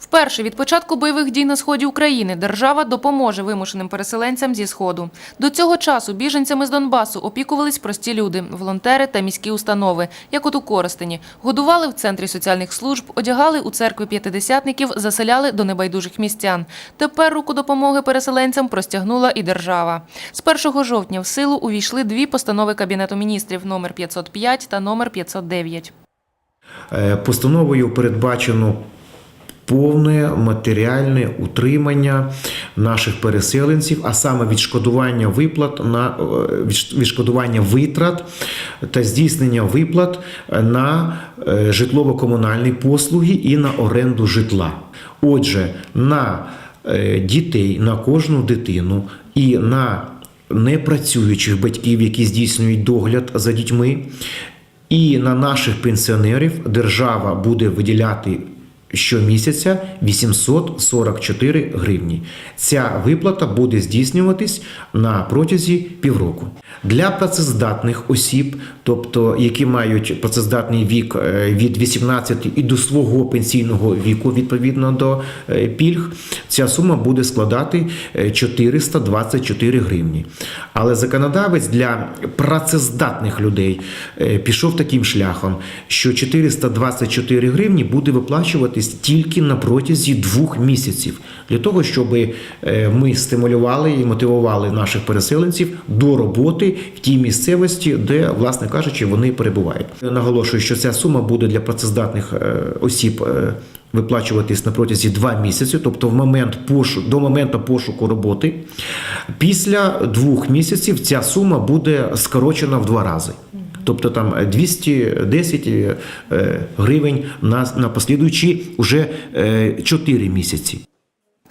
Вперше від початку бойових дій на сході України держава допоможе вимушеним переселенцям зі сходу. До цього часу біженцями з Донбасу опікувались прості люди, волонтери та міські установи, як от у Коростені. Годували в центрі соціальних служб, одягали у церкві п'ятидесятників, заселяли до небайдужих містян. Тепер руку допомоги переселенцям простягнула і держава. З 1 жовтня в силу увійшли дві постанови Кабінету міністрів номер 505 та номер 509. Е, Постановою передбачено повне матеріальне утримання наших переселенців, а саме відшкодування виплат на е, відшкодування витрат та здійснення виплат на е, житлово-комунальні послуги і на оренду житла. Отже, на е, дітей, на кожну дитину і на непрацюючих батьків, які здійснюють догляд за дітьми, і на наших пенсіонерів держава буде виділяти щомісяця 844 гривні. Ця виплата буде здійснюватись на протязі півроку. Для працездатних осіб, тобто які мають працездатний вік е, від 18 і до свого пенсійного віку відповідно до е, пільг, ця сума буде складати е, 424 гривні. Але законодавець для працездатних людей е, пішов таким шляхом, що 424 гривні буде виплачуватись тільки на протязі двох місяців, для того, щоб е, ми стимулювали і мотивували наших переселенців до роботи в тій місцевості, де, власне кажучи, вони перебувають. Наголошую, що ця сума буде для працездатних е, осіб. е, Виплачуватись на протязі два місяці, тобто в момент пошу, до моменту пошуку роботи. Після двох місяців ця сума буде скорочена в два рази. Тобто там 210 е, гривень на, на послідуючі вже 4 місяці.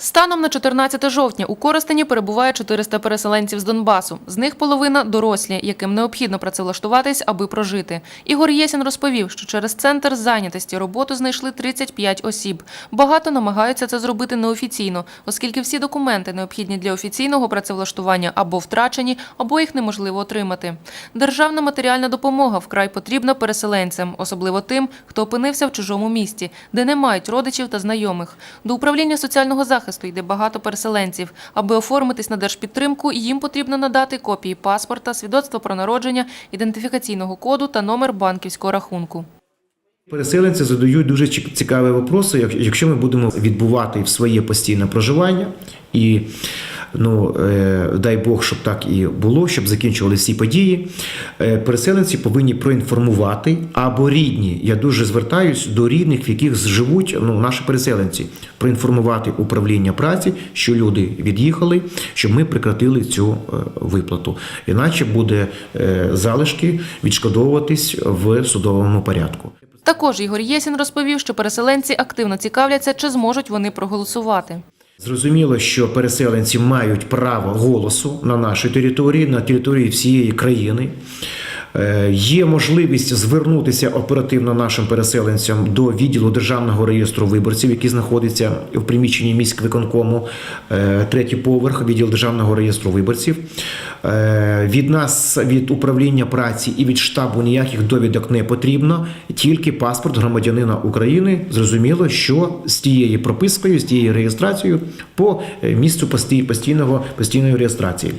Станом на 14 жовтня у Коростені перебуває 400 переселенців з Донбасу. З них половина дорослі, яким необхідно працевлаштуватись, аби прожити. Ігор Єсін розповів, що через центр зайнятості роботу знайшли 35 осіб. Багато намагаються це зробити неофіційно, оскільки всі документи необхідні для офіційного працевлаштування або втрачені, або їх неможливо отримати. Державна матеріальна допомога вкрай потрібна переселенцям, особливо тим, хто опинився в чужому місті, де не мають родичів та знайомих. До управління соціального захисту йде багато переселенців. Аби оформитись на держпідтримку, їм потрібно надати копії паспорта, свідоцтво про народження, ідентифікаційного коду та номер банківського рахунку. Переселенці задають дуже ці- цікаві як- якщо ми будемо відбувати своє постійне проживання і. Ну, е, дай Бог, щоб так і було, щоб закінчували всі події. Е, переселенці повинні проінформувати або рідні. Я дуже звертаюсь до рідних, в яких живуть ну, наші переселенці, проінформувати управління праці, що люди від'їхали, щоб ми прекратили цю е, виплату. Іначе буде залишки відшкодовуватись в судовому порядку. Також Ігор Єсін розповів, що переселенці активно цікавляться, чи зможуть вони проголосувати. Зрозуміло, що переселенці мають право голосу на нашій території, на території всієї країни. Е, Є можливість звернутися оперативно нашим переселенцям до відділу державного реєстру виборців, який знаходиться в приміщенні міськвиконкому, е, третій поверх, відділ державного реєстру виборців. Е, Від нас, від управління праці і від штабу ніяких довідок не потрібно, тільки паспорт громадянина України. Зрозуміло, що з тією пропискою, з тією реєстрацією по місцю постій- постійного постійної реєстрації.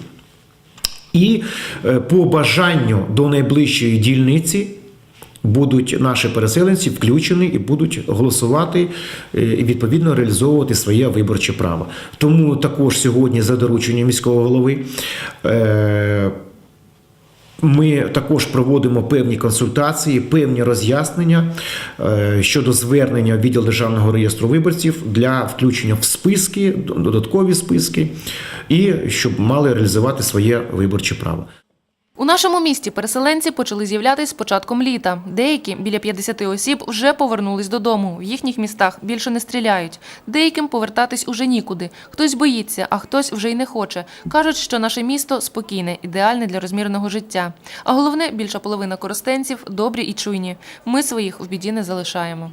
І е, по бажанню до найближчої дільниці будуть наші переселенці включені і будуть голосувати е, і відповідно реалізовувати своє виборче право. Тому також сьогодні за дорученням міського голови. Ми також проводимо певні консультації, певні роз'яснення е, щодо звернення відділ державного реєстру виборців для включення в списки, додаткові списки, і щоб мали реалізувати своє виборче право. У нашому місті переселенці почали з'являтись з початком літа. Деякі, біля 50 осіб, вже повернулись додому. В їхніх містах більше не стріляють. Деяким повертатись уже нікуди. Хтось боїться, а хтось вже й не хоче. Кажуть, що наше місто спокійне, ідеальне для розмірного життя. А головне, більша половина коростенців добрі і чуйні. Ми своїх в біді не залишаємо.